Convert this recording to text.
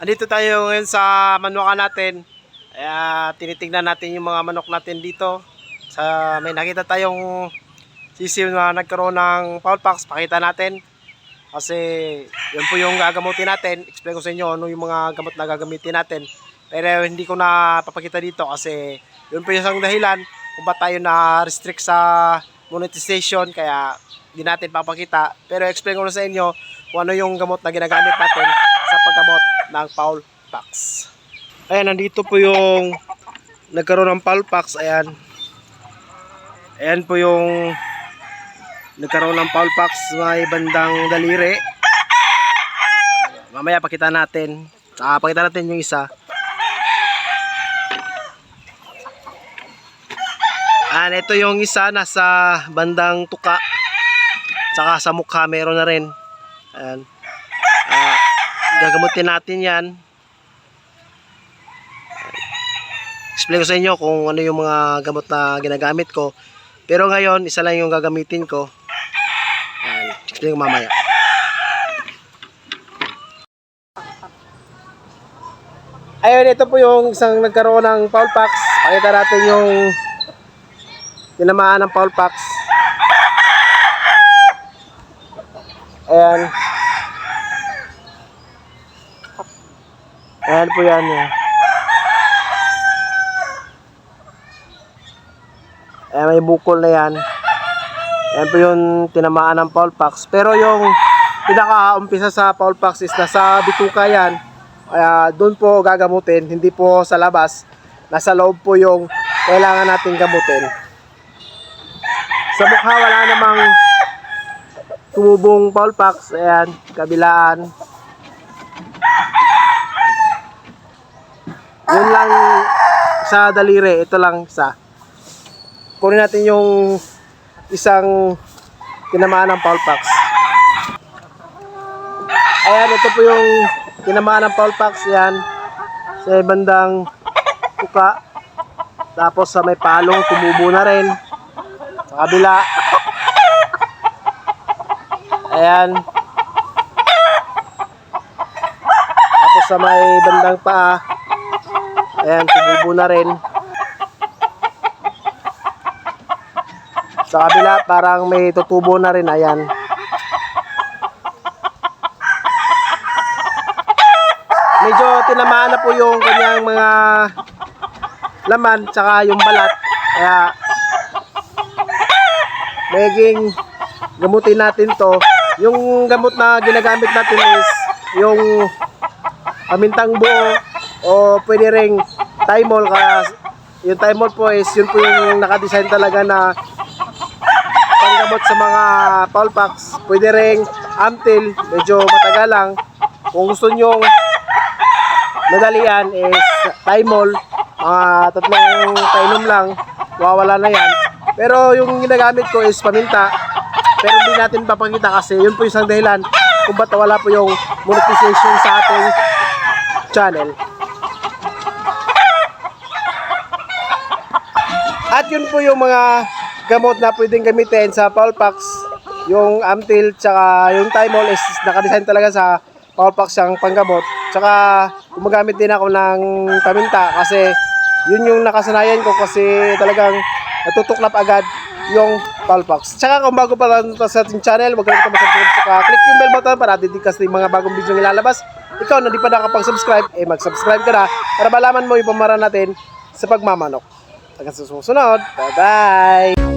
Andito tayo ngayon sa manukan natin. Kaya tinitingnan natin yung mga manok natin dito. Sa may nakita tayong sisiw na nagkaroon ng foul pox, pakita natin. Kasi yun po yung gagamutin natin. Explain ko sa inyo ano yung mga gamot na gagamitin natin. Pero hindi ko na papakita dito kasi yun po yung isang dahilan kung ba't tayo na restrict sa monetization kaya hindi natin papakita. Pero explain ko na sa inyo kung ano yung gamot na ginagamit natin sa paggamot ng foul pox. Ayan, nandito po yung nagkaroon ng foul pox. Ayan. Ayan po yung nagkaroon ng foul pox may bandang daliri. Mamaya pakita natin. Saka pakita natin yung isa. Ayan, ito yung isa nasa bandang tuka. Saka sa mukha meron na rin. Ayan. Gagamutin natin yan. Explain ko sa inyo kung ano yung mga gamot na ginagamit ko. Pero ngayon, isa lang yung gagamitin ko. Ayan. Explain ko mamaya. Ayun, ito po yung isang nagkaroon ng foul pox. Pakita natin yung tinamaan ng foul pox. Ayan. Ayan po yan. eh. Ayan, may bukol na yan. Ayan po yung tinamaan ng foul pox. Pero yung pinaka-umpisa sa foul pox is nasa bituka yan. Kaya doon po gagamutin, hindi po sa labas. Nasa loob po yung kailangan natin gamutin. Sa mukha wala namang tumubong foul pox. Ayan, kabilaan. Yun lang sa daliri. Ito lang isa. Kunin natin yung isang tinamaan ng foul pox. Ayan, ito po yung tinamaan ng foul pox. Yan. Sa bandang tuka. Tapos sa may palong tumubo na rin. Sa kabila. Ayan. Tapos sa may bandang paa. Ayan, tumubo na rin. Sa kabila, parang may tutubo na rin. Ayan. Medyo tinamaan na po yung kanyang mga laman, tsaka yung balat. Kaya, magiging gamutin natin to. Yung gamot na ginagamit natin is yung pamintang buo o pwede ring thymol kaya yung thymol po is yun po yung nakadesign talaga na panggamot sa mga foul pox pwede ring amtil medyo matagal lang kung gusto nyo madalian is thymol. Mga tatlong kainom lang wawala na yan. Pero yung ginagamit ko is paminta. Pero hindi natin papakita kasi yun po yung isang dahilan kung ba't wala po yung monetization sa ating channel. At yun po yung mga gamot na pwedeng gamitin sa foul pox. Yung Amtil tsaka yung Thymol is nakadesign talaga sa foul pox siyang panggamot. Tsaka gumagamit din ako ng paminta kasi yun yung nakasanayan ko kasi talagang natutuklap agad yung Palpax. Tsaka kung bago pa lang sa ating channel, huwag kalimutan mag-subscribe at click yung bell button para didikas ng mga bagong video yung ilalabas. Ikaw na di pa nakapag-subscribe, eh mag-subscribe ka na para malaman mo yung pamaran natin sa pagmamanok. Hanggang sa susunod, bye-bye!